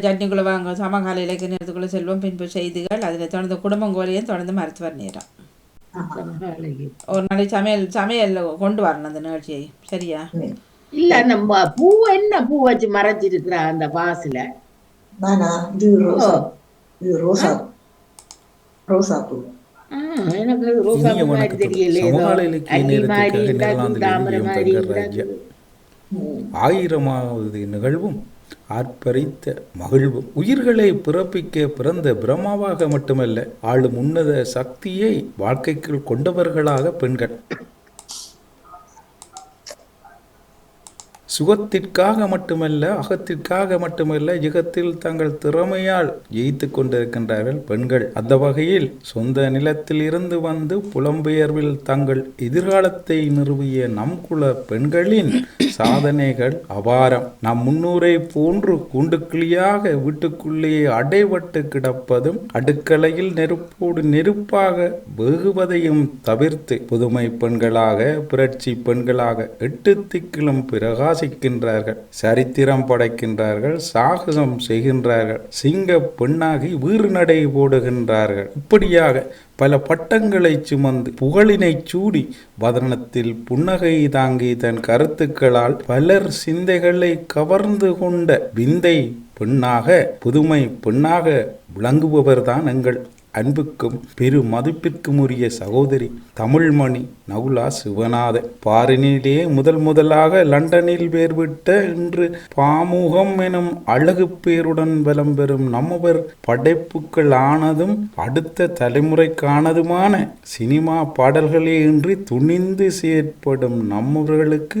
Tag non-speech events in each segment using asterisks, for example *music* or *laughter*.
ஜட்னிக்குள்ளே வாங்க சமகால இலக்கிய நேரத்துக்குள்ளே செல்வம் பின்பு செய்திகள் அதில் தொடர்ந்து குடும்பம் கோலையும் தொடர்ந்து மருத்துவர் நேரம். ஒரு நாளைக்கு சமையல் சமையல் கொண்டு வரணும் அந்த நிகழ்ச்சியை. சரியா? இல்ல அந்த ம- பூ என்ன பூ வச்சு மறைச்சிருக்கிறா அந்த வாசுல? நானா? இது ரோசா. பூ. ஆ, எனக்கு ரோசா பூ மாதிரி தெரியல ஆயிரமாவது நிகழ்வும். ஆர்ப்பரித்த மகிழ்வும் உயிர்களை பிறப்பிக்க பிறந்த பிரம்மாவாக மட்டுமல்ல ஆளும் உன்னத சக்தியை வாழ்க்கைக்குள் கொண்டவர்களாக பெண்கள். சுகத்திற்காக மட்டுமல்ல அகத்திற்காக மட்டுமல்ல யுகத்தில் தங்கள் திறமையால் ஜெயித்து கொண்டிருக்கின்றார்கள் பெண்கள். அந்த வகையில் சொந்த நிலத்தில் இருந்து வந்து புலம்பெயர்வில் தங்கள் எதிர்காலத்தை நிறுவிய நம் குல பெண்களின் சாதனைகள் அபாரம். நம் முன்னூரை போன்று குண்டு கிளியாக வீட்டுக்குள்ளேயே அடைபட்டு கிடப்பதும் அடுக்கலையில் நெருப்போடு நெருப்பாக வெகுவதையும் தவிர்த்து புதுமை பெண்களாக புரட்சி பெண்களாக எட்டு திக்கிலும் பிரகாசிக்கின்றார்கள் சரித்திரம் படைக்கின்றார்கள் சாகசம் செய்கின்றார்கள் சிங்க பெண்ணாகி வீறு நடை போடுகின்றார்கள். இப்படியாக பல பட்டங்களை சுமந்து புகழினை சூடி வதனத்தில் புன்னகை தாங்கி தன் கருத்துக்களால் பலர் சிந்தைகளை கவர்ந்து கொண்ட விந்தை பெண்ணாக புதுமை பெண்ணாக விளங்குபவர்தான் எங்கள் அன்புக்கும் பெரு மதிப்பிற்கும் உரிய சகோதரி தமிழ்மணி நகுலா சிவநாதன் பாரினிலே முதல் முதலாக லண்டனில் பேர் விட்ட இன்று பாமுகம் எனும் அழகு பேருடன் வலம் பெறும் நம்மவர் படைப்புகள் ஆனதும் அடுத்த தலைமுறைக்கானதுமான சினிமா பாடல்களே இன்றி துணிந்து செயற்படும் நம்மவர்களுக்கு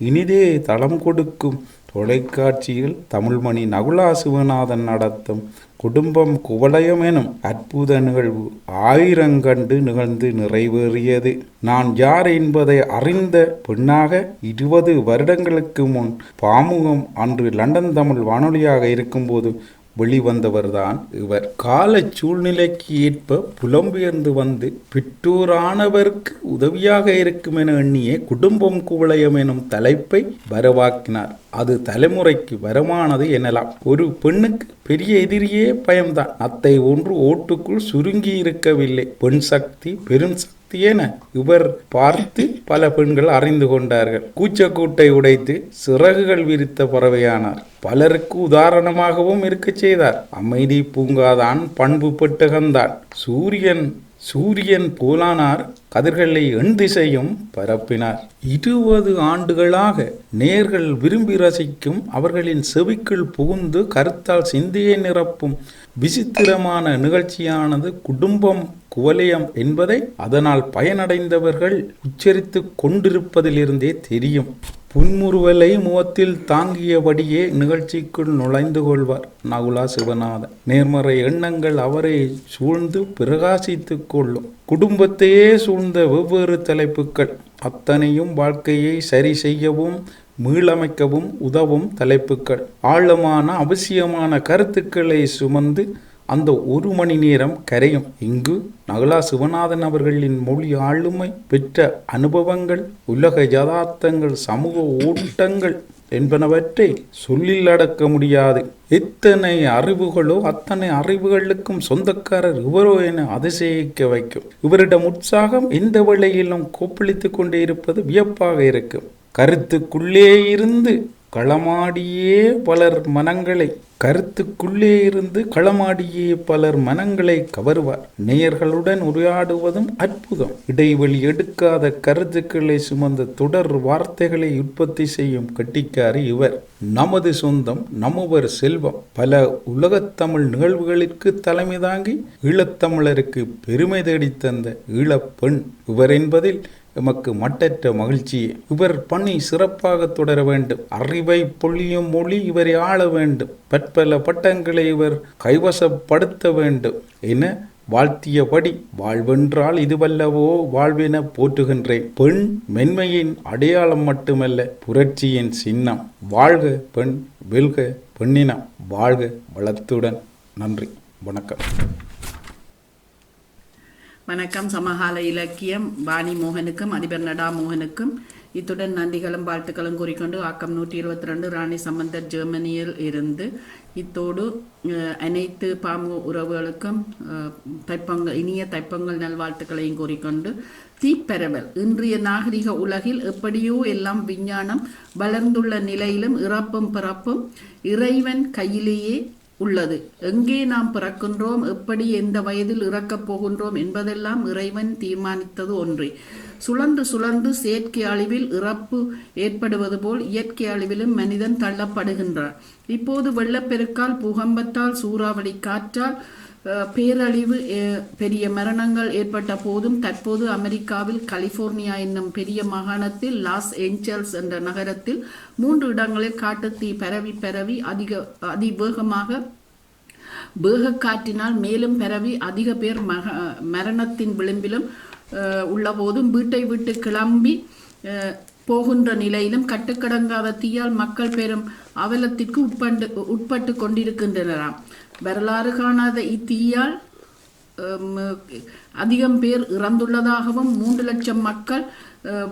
இனிதே தளம் கொடுக்கும் தொலைக்காட்சியில் தமிழ்மணி நகுலா சிவநாதன் நடத்தும் குடும்பம் குவலயம் எனும் அற்புத நிகழ்வு ஆயிரங்கண்டு நிகழ்ந்து நிறைவேறியது. நான் யார் என்பதை அறிந்த பெண்ணாக இருபது வருடங்களுக்கு முன் பாமுகம் அன்று லண்டன் தமிழ் வானொலியாக இருக்கும்போது வெளிவந்தவர்தான் இவர். கால சூழ்நிலைக்கு ஏற்ப புலம்பெயர்ந்து வந்து பிற்றோரானவருக்கு உதவியாக இருக்கும் என எண்ணிய குடும்பம் குவளையம் எனும் தலைப்பை வரவாக்கினார். அது தலைமுறைக்கு வரமானது எனலாம். ஒரு பெண்ணுக்கு பெரிய எதிரியே பயம்தான். அத்தை ஒன்று ஓட்டுக்குள் சுருங்கி இருக்கவில்லை பெண் சக்தி பெரும் சக்தி. என இவர் பார்த்து பல பெண்கள் அறிந்து கொண்டார்கள். கூச்சக்கூட்டை உடைத்து சிறகுகள் விரித்த பறவையானார். பலருக்கு உதாரணமாகவும் இருக்கச் செய்தார். அமைதி பூங்காதான் பண்பு பெட்டகம்தான் சூரியன் சூரியன் போலானார் கதிர்களை எண் திசையும் பரப்பினார். இருபது ஆண்டுகளாக நேர்கள் விரும்பி ரசிக்கும் அவர்களின் செவிக்குள் புகுந்து கருத்தால் சிந்தையை நிரப்பும் விசித்திரமான நிகழ்ச்சியானது குடும்பம் குவலயம் என்பதை அதனால் பயனடைந்தவர்கள் உச்சரித்து கொண்டிருப்பதிலிருந்தே தெரியும். புன்முறுவலை முகத்தில் தாங்கியபடியே நிகழ்ச்சிக்குள் நுழைந்து கொள்வார் நகுலா சிவநாதன். நேர்மறை எண்ணங்கள் அவரை சூழ்ந்து பிரகாசித்து கொள்ளும். குடும்பத்தையே சூழ்ந்த வெவ்வேறு தலைப்புகள் அத்தனையும் வாழ்க்கையை சரி செய்யவும் மீளமைக்கவும் உதவும் தலைப்புகள் ஆழமான அவசியமான கருத்துக்களை சுமந்து அந்த ஒரு மணி நேரம் கரையும் இங்கு நகலா சிவநாதன் அவர்களின் மொழி ஆளுமை பெற்ற அனுபவங்கள் உலக யதார்த்தங்கள் சமூக ஓட்டங்கள் என்பனவற்றை சொல்லில் அடக்க முடியாது. எத்தனை அறிவுகளோ அத்தனை அறிவுகளுக்கும் சொந்தக்காரர் இவரோ என அதிசயிக்க வைக்கும். இவரிடம் உற்சாகம் எந்த வேளையிலும் கொப்பளித்துக் கொண்டே இருப்பது வியப்பாக இருக்கும். கருத்துக்குள்ளே இருந்து களமாடியே பலர் மனங்களை கருத்துக்குள்ளே இருந்து களமாடியே பலர் மனங்களை கவருவார். நேயர்களுடன் உரையாடுவதும் அற்புதம். இடைவெளி எடுக்காத கருத்துக்களை சுமந்த தொடர் வார்த்தைகளை உற்பத்தி செய்யும் கட்டிக்காரி இவர். நமது சொந்தம் நம்மவர் செல்வம். பல உலகத்தமிழ் நிகழ்வுகளிற்கு தலைமை தாங்கி ஈழத்தமிழருக்கு பெருமை தேடித்தந்த ஈழப்பெண் இவர் என்பதில் எமக்கு மட்டற்ற மகிழ்ச்சியே இவர் பணி சிறப்பாக தொடர வேண்டும். அறிவை பொழியும் மொழி இவரை ஆள வேண்டும். பற்பல பட்டங்களை இவர் கைவசப்படுத்த வேண்டும். என வாழ்த்தியபடி வாழ்வென்றால் இதுவல்லவோ வாழ்வென போற்றுகின்றேன். பெண் மென்மையின் அடையாளம் மட்டுமல்ல புரட்சியின் சின்னம். வாழ்க பெண் வெல்க பெண்ணினம். வாழ்க வளத்துடன். நன்றி. வணக்கம். வணக்கம். சமகால இலக்கியம் வாணி மோகனுக்கும் அதிபர் நடா மோகனுக்கும். இத்துடன் நந்திகளும் வாழ்த்துக்களும் கூறிக்கொண்டு ஆக்கம் நூற்றி இருபத்தி ரெண்டு ராணி சம்பந்தர் ஜெர்மனியில் இருந்து இத்தோடு அனைத்து பாம்பு உறவுகளுக்கும் தைப்பங்கள் தைப்பொங்கல் இனிய தைப்பொங்கல் நல்வாழ்த்துக்களையும் கூறிக்கொண்டு தீப்பரவல். இன்றைய நாகரிக உலகில் எப்படியோ எல்லாம் விஞ்ஞானம் வளர்ந்துள்ள நிலையிலும் இறப்பும் பிறப்பும் இறைவன் கையிலேயே உள்ளது. எங்கே நாம் பிறக்கின்றோம்? எப்படி எந்த வயதில் இறக்கப் போகின்றோம் என்பதெல்லாம் இறைவன் தீர்மானித்தது ஒன்றே. சுழன்று சுழன்று செயற்கை அழிவில் இறப்பு ஏற்படுவது போல் இயற்கை அழிவிலும் மனிதன் தள்ளப்படுகின்றான். இப்போது வெள்ளப்பெருக்கால் பூகம்பத்தால் சூறாவளி காற்றால் பேரழிவு அஹ், பெரிய மரணங்கள் ஏற்பட்ட போதும் தற்போது அமெரிக்காவில் கலிபோர்னியா என்னும் பெரிய மாகாணத்தில் லாஸ் ஏஞ்சல்ஸ் என்ற நகரத்தில் மூன்று இடங்களில் காட்டுத்தீ பரவி பரவி அதிக அதிவேகமாக வேகக்காற்றினால் மேலும் பரவி அதிக பேர் மக மரணத்தின் விளிம்பிலும் அஹ், வீட்டை விட்டு கிளம்பி அஹ், போகின்ற நிலையிலும் கட்டுக்கடங்காத தீயால் மக்கள் பெரும் அவலத்திற்கு உட்பட்டு உட்பட்டு கொண்டிருக்கின்றனராம். வரலாறு காணாத இத்தீயால் அதிகம் பேர் இறந்துள்ளதாகவும் மூன்று லட்சம் மக்கள்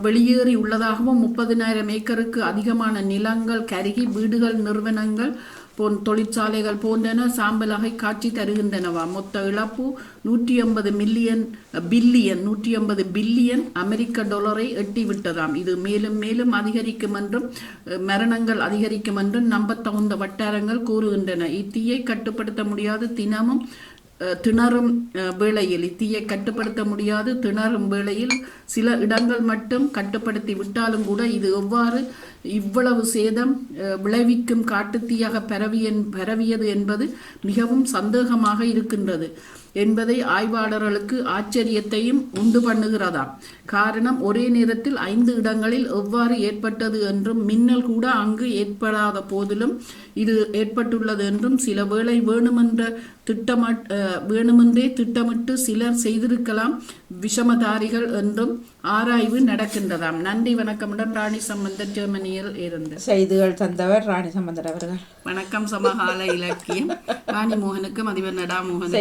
வெளியேறி உள்ளதாகவும் முப்பதினாயிரம் ஏக்கருக்கு அதிகமான நிலங்கள் கருகி வீடுகள் நிறுவனங்கள் போன் தொழிற்சாலைகள் போன்றன சாம்பலாகை காட்சி தருகின்றனவா? மொத்த இழப்பு நூற்றி ஐம்பது மில்லியன் பில்லியன் நூற்றி ஐம்பது பில்லியன் அமெரிக்க டாலரை எட்டிவிட்டதாம். இது மேலும் மேலும் அதிகரிக்கும் என்றும் மரணங்கள் அதிகரிக்கும் என்றும் நம்பத்தகுந்த வட்டாரங்கள் கூறுகின்றன. இத்தீயை கட்டுப்படுத்த முடியாது தினமும் திணறும் வேளையில். தீயை கட்டுப்படுத்த முடியாது. திணறும் வேளையில் சில இடங்கள் மட்டும் கட்டுப்படுத்தி விட்டாலும் கூட இது எவ்வாறு இவ்வளவு சேதம் விளைவிக்கும் காட்டுத்தீயாக பரவிய பரவியது என்பது மிகவும் சந்தேகமாக இருக்கின்றது. என்பதை ஆய்வாளர்களுக்கு ஆச்சரியத்தையும் உண்டு பண்ணுகிறதாம் காரணம் ஒரே நேரத்தில் ஐந்து இடங்களில் எவ்வாறு ஏற்பட்டது என்றும் மின்னல் கூட அங்கு ஏற்படாத போதிலும் இது ஏற்பட்டுள்ளது என்றும் சில வேளை வேணுமென்ற திட்டமட் அஹ், வேணுமென்றே திட்டமிட்டு சிலர் செய்திருக்கலாம் விஷமதாரிகள் என்றும் ஆராய்வு நடக்கின்றதாம். நன்றி வணக்கமுடன் ராணி சம்பந்தர் ஜெர்மனியில் இருந்து. செய்திகள் தந்தவர் ராணி சம்பந்தர் அவர்கள். வணக்கம் சமகால இலக்கியம். ராணி மோகனுக்கும் அதிபர் நடா மோகனுக்கும்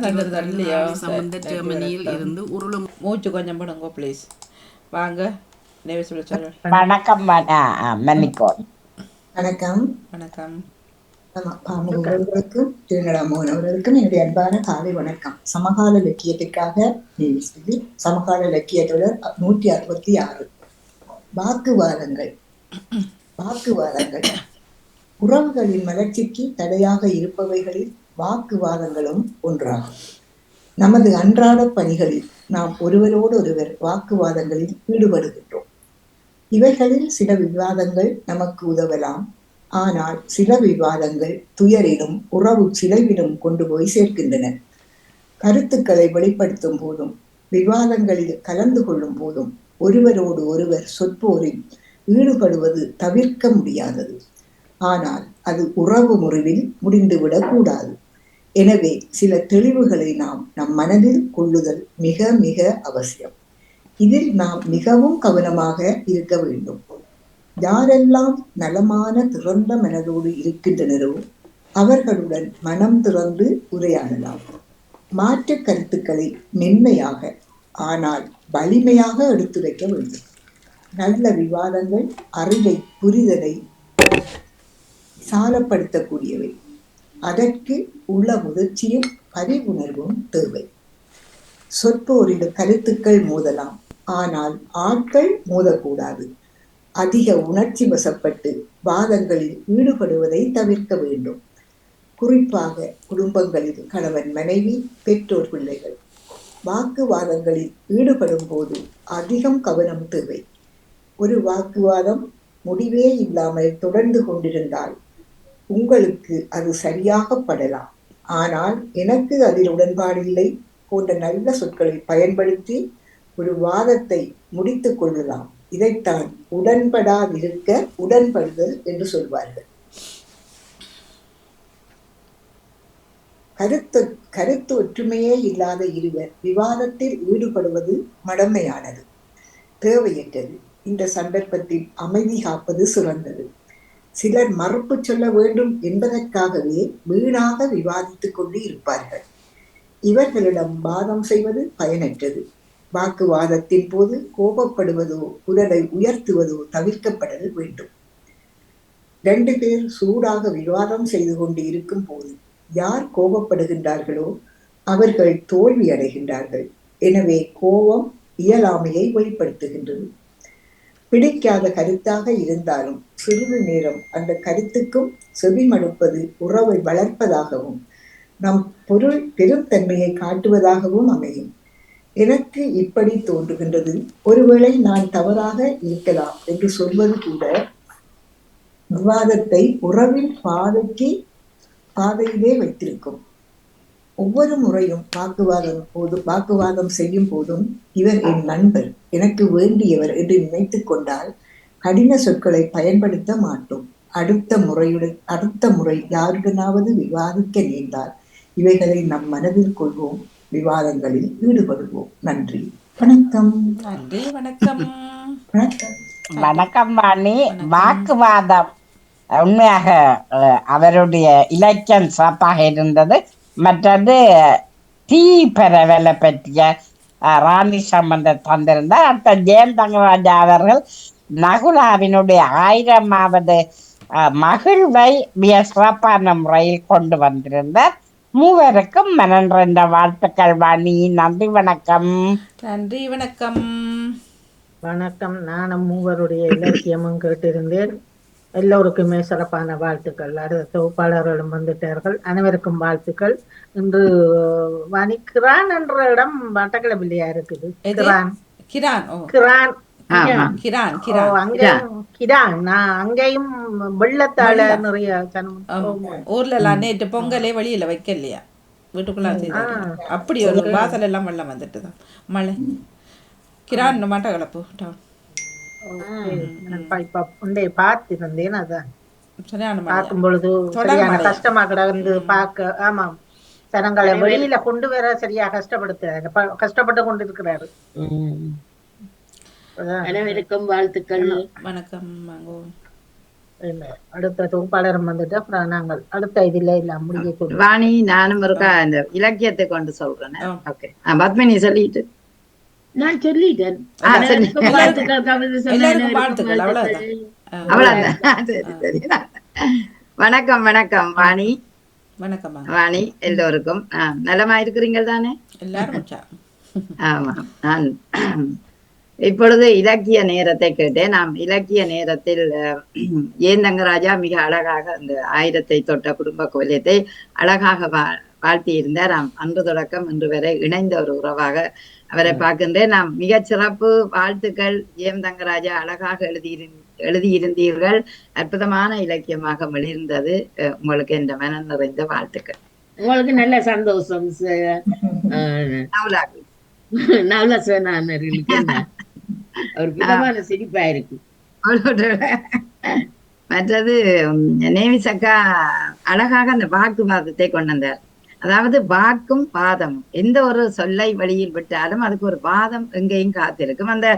சம்பந்தர் ஜெர்மனியில் இருந்து உருளும். மூச்சு கொஞ்சம் பிடுங்கோ ப்ளீஸ் வாங்க. வணக்கம் மன்னிக்கோம் வணக்கம். வணக்கம். அவர்களுக்கும் திருநடா மோகன் அவர்களுக்கும் என்னுடைய அன்பான காலை வணக்கம். சமகால இலக்கியத்துக்காக சமகால இலக்கிய தொடர் நூற்றி அறுபத்தி ஆறு. வாக்குவாதங்கள். வாக்குவாதங்கள். உறவுகளின் வளர்ச்சிக்கு தடையாக இருப்பவைகளில் வாக்குவாதங்களும் ஒன்றாகும். நமது அன்றாட பணிகளில் நாம் ஒருவரோடு ஒருவர் வாக்குவாதங்களில் ஈடுபடுகின்றோம். இவைகளில் சில விவாதங்கள் நமக்கு உதவலாம். ஆனால் சில விவாதங்கள் துயரிலும் உறவு சிலைவிலும் கொண்டு போய் சேர்க்கின்றன. கருத்துக்களை வெளிப்படுத்தும் போதும் விவாதங்களில் கலந்து கொள்ளும் போதும் ஒருவரோடு ஒருவர் சொற்போரில் ஈடுபடுவது தவிர்க்க முடியாதது. ஆனால் அது உறவு முறிவில் முடிந்துவிடக் கூடாது எனவே சில தெளிவுகளை நாம் நம் மனதில் கொள்ளுதல் மிக மிக அவசியம். இதில் நாம் மிகவும் கவனமாக இருக்க வேண்டும். யாரெல்லாம் நலமான திறந்த மனதோடு இருக்கின்றனரோ அவர்களுடன் மனம் திறந்து உரையாடலாம். மாற்று கருத்துக்களை மென்மையாக ஆனால் வலிமையாக எடுத்துரைக்க வேண்டும். நல்ல விவாதங்கள் அறிவை புரிதலை சாலப்படுத்தக்கூடியவை அதற்கு உள்ள முதிர்ச்சியும் பரிவுணர்வும் தேவை. சொற்போரில் கருத்துக்கள் மோதலாம். ஆனால் ஆட்கள் மோதக்கூடாது. அதிக உணர்ச்சி வசப்பட்டு வாதங்களில் ஈடுபடுவதை தவிர்க்க வேண்டும். குறிப்பாக குடும்பங்களில் கணவன் மனைவி பெற்றோர் பிள்ளைகள். வாக்குவாதங்களில் ஈடுபடும் போது அதிகம் கவனம் தேவை. ஒரு வாக்குவாதம் முடிவே இல்லாமல் தொடர்ந்து கொண்டிருந்தால் உங்களுக்கு அது சரியாக படலாம். ஆனால் எனக்கு அதில் உடன்பாடில்லை போன்ற நல்ல சொற்களை பயன்படுத்தி ஒரு வாதத்தை முடித்துக் கொள்ளலாம். இதைத்தான் உடன்படாதிருக்க உடன்படுதல் என்று சொல்வார்கள். கருத்து கருத்து ஒற்றுமையே இல்லாத இருவர் விவாதத்தில் ஈடுபடுவது மடமையானது. தேவையற்றது. இந்த சந்தர்ப்பத்தில் அமைதி காப்பது சிறந்தது. சிலர் மறுப்பு சொல்ல வேண்டும் என்பதற்காகவே வீணாக விவாதித்துக் கொண்டு இருப்பார்கள். இவர்களிடம் வாதம் செய்வது பயனற்றது. வாக்குவாதத்தின் போது கோபப்படுவதோ குரலை உயர்த்துவதோ தவிர்க்கப்படல் வேண்டும். ரெண்டு பேர் சூடாக விவாதம் செய்து கொண்டு இருக்கும் போது யார் கோபப்படுகின்றார்களோ அவர்கள் தோல்வி அடைகின்றார்கள். எனவே கோபம் இயலாமையை வெளிப்படுத்துகின்றது. பிடிக்காத கருத்தாக இருந்தாலும் சிறிது நேரம் அந்த கருத்துக்கும் செவி மடுப்பது உறவை வளர்ப்பதாகவும் நம் பொருள் பெருந்தன்மையை காட்டுவதாகவும் அமையும். எனக்கு இப்படி தோன்றுகின்றது. ஒருவேளை நான் தவறாக இருக்கலாம் என்று சொல்வது கூட விவாதத்தை உறவின் பாதைக்கு பாதையிலே வைத்திருக்கும். ஒவ்வொரு முறையும் வாக்குவாதம் போது வாக்குவாதம் செய்யும் போதும் இவர் என் நண்பர் எனக்கு வேண்டியவர் என்று நினைத்துக் கொண்டால் கடின சொற்களை பயன்படுத்த மாட்டோம். அடுத்த முறையுடன் அடுத்த முறை யாருடனாவது விவாதிக்க நேர்ந்தால் இவைகளை நம் மனதில் கொள்வோம் விவாதங்களில் ஈடுபடுவோம். நன்றி. வணக்கம். நன்றி வணக்கம். வணக்கம். வணக்கம் வாணி. வாக்குவாதம். உண்மையாக அஹ், அவருடைய இலக்கியம் சிறப்பாக இருந்தது. மற்றது தீ பரவலை பற்றிய ராணி சம்பந்த தந்திருந்தார். அடுத்த ஜெயன் தங்கராஜா அவர்கள் நகுலாவினுடைய ஆயிரமாவது மகிழ்வை மிக சிறப்பான முறையில் கொண்டு வந்திருந்தார். மூவருக்கும் மனன்ற வாழ்த்துக்கள் வாணி. நன்றி வணக்கம். நன்றி வணக்கம். வணக்கம். நானும் மூவருடைய இலக்கியமும் கேட்டிருந்தேன். எல்லோருக்குமே சிறப்பான வாழ்த்துக்கள். அடுத்த தொகுப்பாளர்களும் வந்துட்டார்கள். அனைவருக்கும் வாழ்த்துக்கள். இன்று வணி கிரான் என்ற இடம் மட்டக்களப்பிள்ளையா இருக்குது? கிரான். அங்கேயும் வெள்ளத்தால வெள்ளம். நிறைய. ஊர்ல எல்லாம் நேற்று பொங்கலே வெளியில வைக்கலையா? வீட்டுக்குள்ள அப்படி ஒரு வாசல் எல்லாம் வெள்ளம் வந்துட்டு தான் மழை. கிரான் மட்டக்களப்பு டவுன். இப்ப உண்டே பார்த்திருந்தேன் அதான் பார்க்கும் பொழுது சரியான? கஷ்டமா கிடந்து பார்க்க ஆமாம் ஜனங்களை வெளியில கொண்டு வர சரியா கஷ்டப்படுத்துறாரு கஷ்டப்பட்டு கொண்டு இருக்கிறாரு அனைவருக்கும் வாழ்த்துக்கள் வணக்கம். அடுத்த தொகுப்பாளரும் வந்துட்டு அப்புறம் நாங்கள் அடுத்த இதுல இல்ல முடிய வாணி நானும் இருக்கா இந்த இலக்கியத்தை கொண்டு சொல்றேன். ஓகே பத்மினி சொல்லிட்டு நான் சொல்லிட்டேன் வணக்கம் வணக்கம் வாணி வணக்கம் வாங்க வாணி எல்லோருக்கும் நலமா இருக்கிறீங்க தானே ஆமா நான் இப்பொழுது இலக்கிய நேரத்தை கேட்டேன் நாம் இலக்கிய நேரத்தில் ஏந்தங்கராஜா மிக அழகாக அந்த ஆயிரத்தை தொட்ட குடும்ப கோலியத்தை அழகாக வா வாழ்த்தி இருந்தார் நாம் அன்று தொடக்கம் இன்று வரை இணைந்த ஒரு உறவாக அவரை பார்க்கின்றேன் நாம் மிகச் சிறப்பு வாழ்த்துக்கள். ஏம். தங்கராஜா அழகாக எழுதியிரு எழுதியிருந்தீர்கள். அற்புதமான இலக்கியமாக மிளிர்ந்தது அஹ், உங்களுக்கு என்ற மனம் நிறைந்த வாழ்த்துக்கள். உங்களுக்கு நல்ல சந்தோஷம் ச- ஆ, நவலாக்கு நல்ல சேனானர்களுக்கு என்ன? ஒரு விதமான சிரிப்பா இருக்கு. மற்றது உம், நேமிசக்கா அழகாக அந்த வாக்குவாதத்தை கொண்டு வந்தார். அதாவது வாக்கும் வாதம் எந்த ஒரு சொல்லை வழியில் விட்டாலும் அதுக்கு ஒரு வாதம் எங்கேயும் காத்திருக்கும். அந்த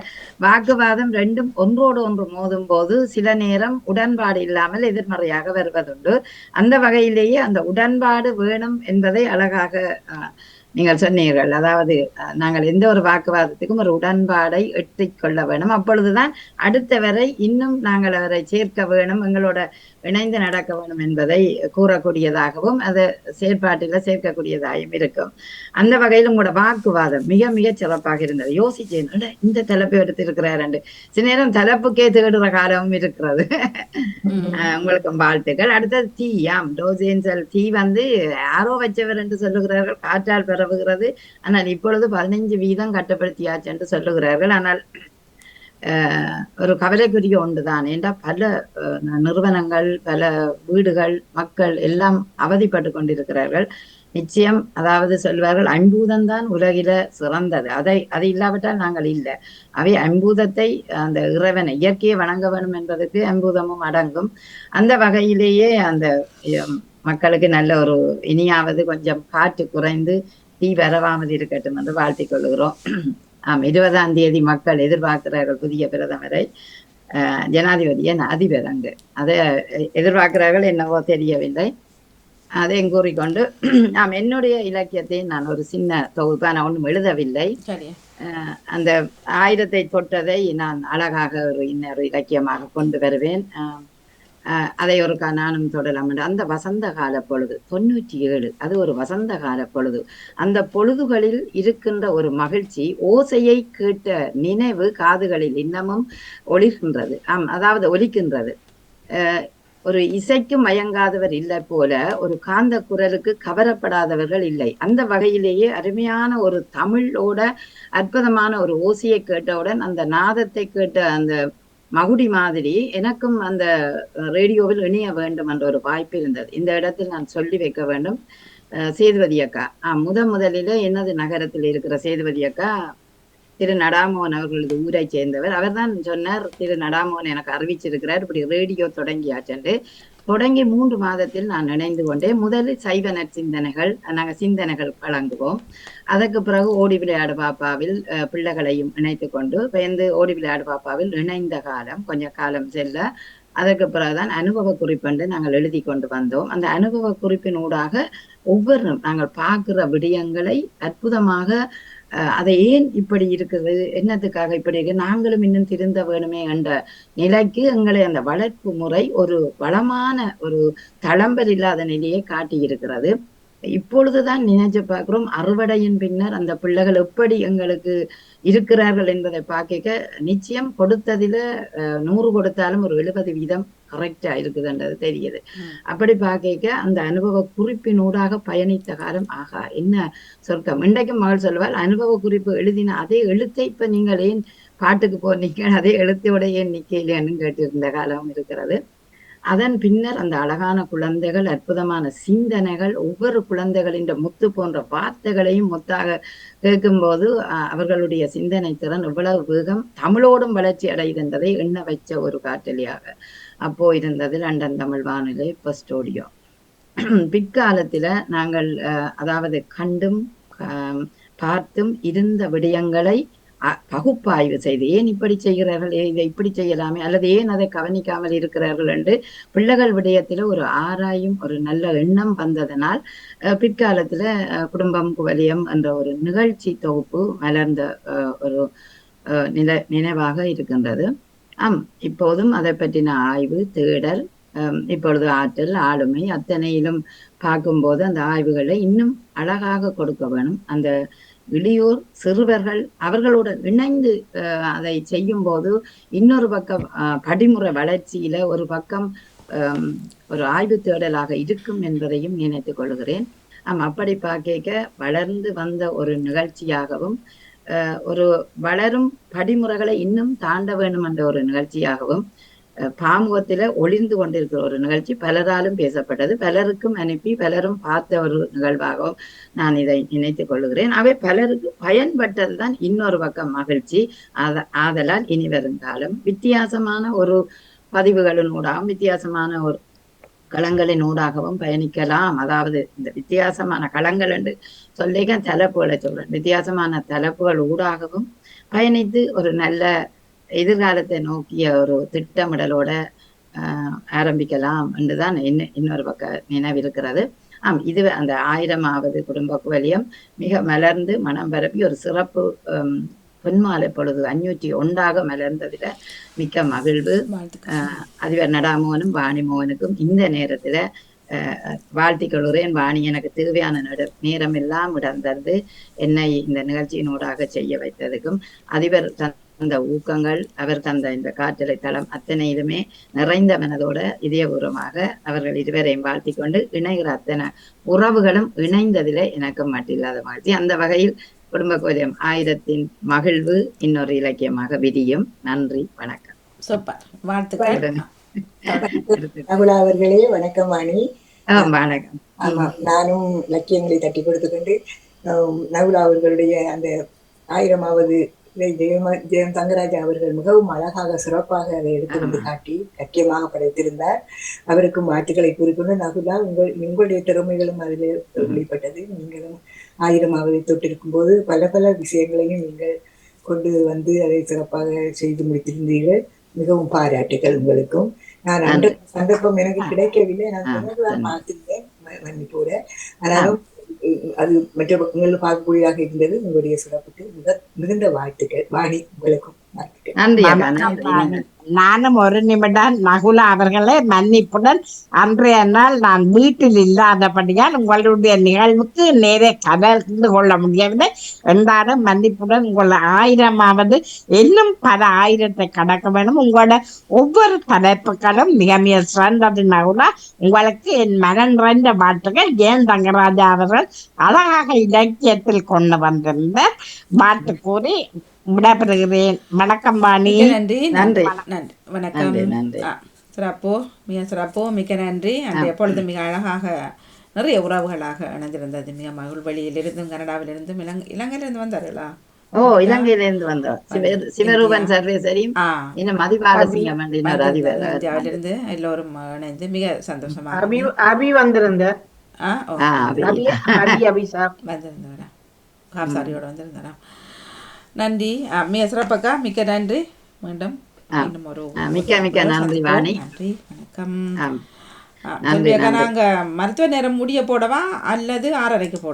வாக்குவாதம் ரெண்டும் ஒன்றோடு ஒன்று மோதும் போது சில நேரம் உடன்பாடு இல்லாமல் எதிர்மறையாக வருவதுண்டு. அந்த வகையிலேயே அந்த உடன்பாடு வேணும் என்பதை அழகாக அஹ், நீங்கள் சொன்னீர்கள். அதாவது நாங்கள் எந்த ஒரு வாக்குவாதத்துக்கும் ஒரு உடன்பாடை எட்டிக் கொள்ள வேணும். அப்பொழுதுதான் அடுத்தவரை இன்னும் நாங்கள் அவரை சேர்க்க வேணும் எங்களோட இணைந்து நடக்க வேணும் என்பதை கூறக்கூடியதாகவும் அது செயற்பாட்டில சேர்க்கக்கூடியதாகவும் இருக்கும். அந்த வகையில் உங்களோட வாக்குவாதம் மிக மிக சிறப்பாக இருந்தது. யோசிச்சேன் "அட, இந்த தலைப்பை எடுத்திருக்கிறாரு சில நேரம் தலைப்புக்கே தேடுற காலமும் இருக்கிறது. அஹ் உங்களுக்கும் வாழ்த்துக்கள். அடுத்தது தீ. ஆம் டோசேன்சல் தீ வந்து யாரோ வச்சவர் என்று சொல்லுகிறார்கள். காற்றால் பரவுகிறது. ஆனால் இப்பொழுது பதினைஞ்சு வீதம் கட்டுப்படுத்தியாச்சு என்று சொல்லுகிறார்கள். ஆனால் ஒரு கவலைக்குரிய ஒன்றுதான் ஏண்டா பல நிறுவனங்கள் பல வீடுகள் மக்கள் எல்லாம் அவதிப்பட்டு கொண்டிருக்கிறார்கள். நிச்சயம் அதாவது சொல்வார்கள் ஐம்பூதம் தான் உலகில சிறந்தது. அதை அது இல்லாவிட்டால் நாங்கள் இல்லை. அவை அன்பூதத்தை அந்த இறைவனை இயற்கையை வணங்க வேணும் என்பதற்கு அன்பூதமும் அடங்கும். அந்த வகையிலேயே அந்த மக்களுக்கு நல்ல ஒரு இனியாவது கொஞ்சம் காற்று குறைந்து தீ வரவாமல் இருக்கட்டும் என்று வாழ்த்திக் கொள்கிறோம். ஆம் இருபதாம் தேதி மக்கள் எதிர்பார்க்கிறார்கள் புதிய பிரதமரை. அஹ், ஜனாதிபதியை அதிபர் அங்கு அதை எதிர்பார்க்கிறார்கள் என்னவோ தெரியவில்லை. அதையும் கூறிக்கொண்டு ஆம் என்னுடைய இலக்கியத்தை நான் ஒரு சின்ன தொகுப்பா நான் ஒன்றும் எழுதவில்லை. அந்த ஆயுதத்தை தொட்டதை நான் அழகாக ஒரு இன்னொரு இலக்கியமாக கொண்டு வருவேன். அதை ஒரு நானும் தொடலாம் என்று. அந்த வசந்த கால பொழுது தொண்ணூற்றி ஏழு அது ஒரு வசந்த கால பொழுது. அந்த பொழுதுகளில் இருக்கின்ற ஒரு மகிழ்ச்சி ஓசையை கேட்ட நினைவு காதுகளில் இன்னமும் ஒளிர்கின்றது ஆம் அதாவது ஒலிக்கின்றது. அஹ் ஒரு இசைக்கு மயங்காதவர் இல்லை போல ஒரு காந்த குரலுக்கு கவரப்படாதவர்கள் இல்லை. அந்த வகையிலேயே அருமையான ஒரு தமிழோட அற்புதமான ஒரு ஓசையை கேட்டவுடன் அந்த நாதத்தை கேட்ட அந்த மகுடி மாதிரி எனக்கும் அந்த ரேடியோவில் இணைய வேண்டும் என்ற ஒரு வாய்ப்பு இருந்தது. இந்த இடத்தில் நான் சொல்லி வைக்க வேண்டும். சேதுபதி அக்கா. ஆஹ் முத முதலில் எனது நகரத்தில் இருக்கிற சேதுபதி அக்கா திரு நடாமோகன் அவர்களது ஊரை சேர்ந்தவர். அவர்தான் சொன்னார் திரு நடாமோகன் எனக்கு அறிவிச்சிருக்கிறார். இப்படி ரேடியோ தொடங்கியாச்சென்று தொடங்கி மூன்று மாதத்தில் நான் இணைந்து கொண்டேன். முதலில் சைவ சிந்தனைகள் நாங்கள் சிந்தனைகள் வழங்குவோம். அதற்கு பிறகு ஓடி விளையாடு பாப்பாவில் அஹ், பிள்ளைகளையும் இணைத்து கொண்டு பயந்து ஓடி விளையாடு பாப்பாவில் இணைந்த காலம் கொஞ்ச காலம் செல்ல அதற்கு பிறகுதான் அனுபவ குறிப்பென்று நாங்கள் எழுதி கொண்டு வந்தோம். அந்த அனுபவ குறிப்பின் ஊடாக ஒவ்வொரு நாங்கள் பார்க்கிற விடயங்களை அற்புதமாக அதை ஏன் இப்படி இருக்குது? என்னத்துக்காக இப்படி இருக்கு? நாங்களும் இன்னும் திருந்த வேணுமே என்ற நிலைக்கு எங்களை அந்த வளர்ப்பு முறை ஒரு வளமான ஒரு தளம்பல் இல்லாத நிலையை காட்டி இருக்கிறது இப்பொழுதுதான் நினைச்சு பார்க்கிறோம். அறுவடையின் பின்னர் அந்த பிள்ளைகள் எப்படி எங்களுக்கு இருக்கிறார்கள் என்பதை பார்க்க நிச்சயம் கொடுத்ததில நூறு கொடுத்தாலும் ஒரு எழுபது வீதம் கரெக்டா இருக்குதுன்றது தெரியுது. அப்படி பார்க்க அந்த அனுபவ குறிப்பினூடாக பயணித்த காலம் ஆகா என்ன சொர்க்கம். இன்றைக்கும் மகள் சொல்வாள் அனுபவ குறிப்பு எழுதின அதே எழுத்தை இப்ப நீங்கள் ஏன் பாட்டுக்கு போ நிக்க அதே எழுத்தோட ஏன் நிக்கலையான்னு கேட்டிருந்த காலம் இருக்கிறது. அதன் பின்னர் அந்த அழகான குழந்தைகள் அற்புதமான சிந்தனைகள் ஒவ்வொரு குழந்தைகளின் முத்து போன்ற வார்த்தைகளையும் முத்தாக கேட்கும்போது அஹ், அவர்களுடைய சிந்தனை திறன் எவ்வளவு வேகம் தமிழோடும் வளர்ச்சி அடைந்ததை எண்ண வைச்ச ஒரு காட்டலியாக அப்போ இருந்தது லண்டன் தமிழ் வானிலை இப்போ ஸ்டூடியோ. *clears throat* பிற்காலத்தில் நாங்கள் அஹ், அதாவது கண்டும் பார்த்தும் இருந்த விடயங்களை பகுப்பாய்வு செய்து ஏன் இப்படி செய்கிறார்கள்? இதை இப்படி செய்யலாமே? அல்லது ஏன் அதை கவனிக்காமல் இருக்கிறார்கள்? என்று பிள்ளைகள் விடயத்துல ஒரு ஆராயும் ஒரு நல்ல எண்ணம் வந்ததனால் அஹ், பிற்காலத்துல குடும்பம் குவலியம் என்ற ஒரு நிகழ்ச்சி தொகுப்பு மலர்ந்த அஹ், ஒரு அஹ், நில நினைவாக இருக்கின்றது. ஆம் இப்போதும் அதை பற்றின ஆய்வு தேடல் இப்பொழுது ஆற்றல் ஆளுமை அத்தனையிலும் பார்க்கும்போது அந்த ஆய்வுகளை இன்னும் அழகாக கொடுக்க வேணும். அந்த இளையோர் சிறுவர்கள் அவர்களுடன் இணைந்து அதை செய்யும் போது இன்னொரு பக்கம் படிமுறை வளர்ச்சியில ஒரு பக்கம் ஒரு ஆய்வு தேடலாக இருக்கும் என்பதையும் நினைத்துக் கொள்கிறேன். ஆம் அப்படி பார்க்க வளர்ந்து வந்த ஒரு நிகழ்ச்சியாகவும் ஒரு வளரும் படிமுறைகளை இன்னும் தாண்ட வேண்டும் என்ற ஒரு நிகழ்ச்சியாகவும் பாமுகத்தில ஒளிந்து கொண்டிருக்கிற ஒரு நிகழ்ச்சி. பலராலும் பேசப்பட்டது. பலருக்கும் அனுப்பி பலரும் பார்த்த ஒரு நிகழ்வாகவும் நான் இதை நினைத்துக் கொள்கிறேன். அவை பலருக்கு பயன்பட்டதுதான் இன்னொரு பக்கம் மகிழ்ச்சி. அத ஆதலால் இனி வருங்காலம் வித்தியாசமான ஒரு பதிவுகளின் ஊடாகவும் வித்தியாசமான ஒரு களங்களின் ஊடாகவும் பயணிக்கலாம். அதாவது இந்த வித்தியாசமான களங்கள் என்று சொல்லிக்க தலைப்புகளை சொல்றேன். வித்தியாசமான தலைப்புகள் ஊடாகவும் பயணித்து ஒரு நல்ல எதிர்காலத்தை நோக்கிய ஒரு திட்டமிடலோட ஆஹ், ஆரம்பிக்கலாம் என்றுதான் இன்ன- இன்னொரு பக்க நினைவிருக்கிறது. ஆம் இது அந்த ஆயிரமாவது குடும்ப குவலியம் மிக மலர்ந்து மனம் பரப்பி ஒரு சிறப்பு பொன்மாலை பொழுது அஞ்சூற்றி ஒன்றாக மலர்ந்ததில மிக்க மகிழ்வு. அதிபர் நடாமோகனும் வாணிமோகனுக்கும் இந்த நேரத்துல ஆஹ் வாழ்த்திக் கொள்கிறேன். வாணி எனக்கு தேவையான நட- நேரம் எல்லாம் இடம் தந்து என்னை இந்த நிகழ்ச்சியினூடாக செய்ய வைத்ததுக்கும் அதிபர் தந்த ஊக்கங்கள் அவர் தந்த இந்த காற்றலை தளம் அத்தனையிலுமே நிறைந்த மனதோட இதயபூர்வமாக அவர்கள் இருவரையும் வாழ்த்திக் கொண்டு இணைகிற அத்தனை உறவுகளும் இணைந்ததிலே எனக்கு மட்டில்லாத மகிழ்ச்சி அந்த வகையில் குடும்ப கோரியம் ஆயிரத்தின் மகிழ்வு இன்னொரு இலக்கியமாக விரியும். நன்றி வணக்கம். சூப்பர். வாழ்த்துக்கள். நகுலா அவர்களே வணக்கம் வாணி வணக்கம். ஆமாம் நானும் இலக்கியங்களை தட்டி கொடுத்துக்கொண்டு ஆம், நகுலா அவர்களுடைய அந்த ஆயிரமாவது ஜெயம ஜெயம் தங்கராஜா அவர்கள் மிகவும் அழகாக சிறப்பாக அதை எடுத்து வந்து காட்டி லட்சியமாக படைத்திருந்தார். அவருக்கும் வாழ்த்துக்களை கூறிக்கொண்டு நகுலா உங்கள் உங்களுடைய திறமைகளும் அதில் வெளிப்பட்டது. நீங்களும் ஆயிரமாவதை தொட்டிருக்கும் போது பல பல விஷயங்களையும் நீங்கள் கொண்டு வந்து அதை சிறப்பாக செய்து முடித்திருந்தீர்கள். மிகவும் பாராட்டுகள் உங்களுக்கும். நான் அந்த சந்தர்ப்பம் எனக்கு கிடைக்கவில்லை. நான். பார்த்திருந்தேன். மன்னிப்போட ஆனாலும் அது மற்ற பக்கங்களில் பார்க்கக்கூடியதாக இருந்தது. உங்களுடைய சிறப்புக்கு மிக மிகுந்த வாழ்த்துக்கள். வாணி உங்களுக்கும் வாழ்த்துக்கள். நன்றி. நானும் ஒரு நிமிடம் நகுலா அவர்களே மன்னிப்புடன் அன்றைய நாள் நான் வீட்டில் இல்லாதபடியால் உங்களுடைய நிகழ்வுக்கு நேரே கலந்து கொள்ள முடியவில்லை. என்றாலும் மன்னிப்புடன் உங்கள் ஆயிரமாவது இன்னும் பல ஆயிரத்தை கடக்க வேண்டும். உங்களோட ஒவ்வொரு தலைப்புகளும் மிக மிக சிறந்தது நகுலா. உங்களுக்கு என் மனம் நிறைந்த வாழ்த்துக்கள். ஏன் தங்கராஜா அவர்கள் அழகாக இலக்கியத்தில் கொண்டு வந்திருந்தார். வாழ்த்து கூறி விடைபெறுகிறேன். வணக்கம் வாணி. நன்றி. நன்றி. நன்றி. வணக்கம். நன்றி, சிறப்பு மிக சிறப்பு மிக்க நன்றி. அந்த எப்பொழுது மிக அழகாக நிறைய உறவுகளாக இணைந்திருந்தது மிக மகிழ்வழியிலிருந்தும் கனடாவிலிருந்தும் இலங்கை இலங்கையிலிருந்து வந்தார்களா? ஓ இலங்கையில இருந்து வந்தோம் சிவ- சிவரூபன் சர்வேசரியும் இன்னும் மதிபாலசிங்கம் என்று இன்னொரு அதிபர். இந்தியாவிலிருந்து எல்லோரும் இணைந்து மிக சந்தோஷமாக அபி அபி வந்திருந்த. ஆ அபி. அபி அபிஷாக் வந்திருந்தவரா? காப்சாரியோட வந்திருந்தாரா நன்றி. ஆ, மிக சிறப்பாக்கா. மிக்க நன்றி. மீண்டும். மீண்டும் ஒரு மிக்க மிக்க நன்றி வாணி. நன்றி. வணக்கம். ஆம். ஆ, நன்றி, செல்வி அக்கா, நன்றி. நாங்க மருத்துவ நேரம் முடிய போடவா? அல்லது ஆறரைக்கு போட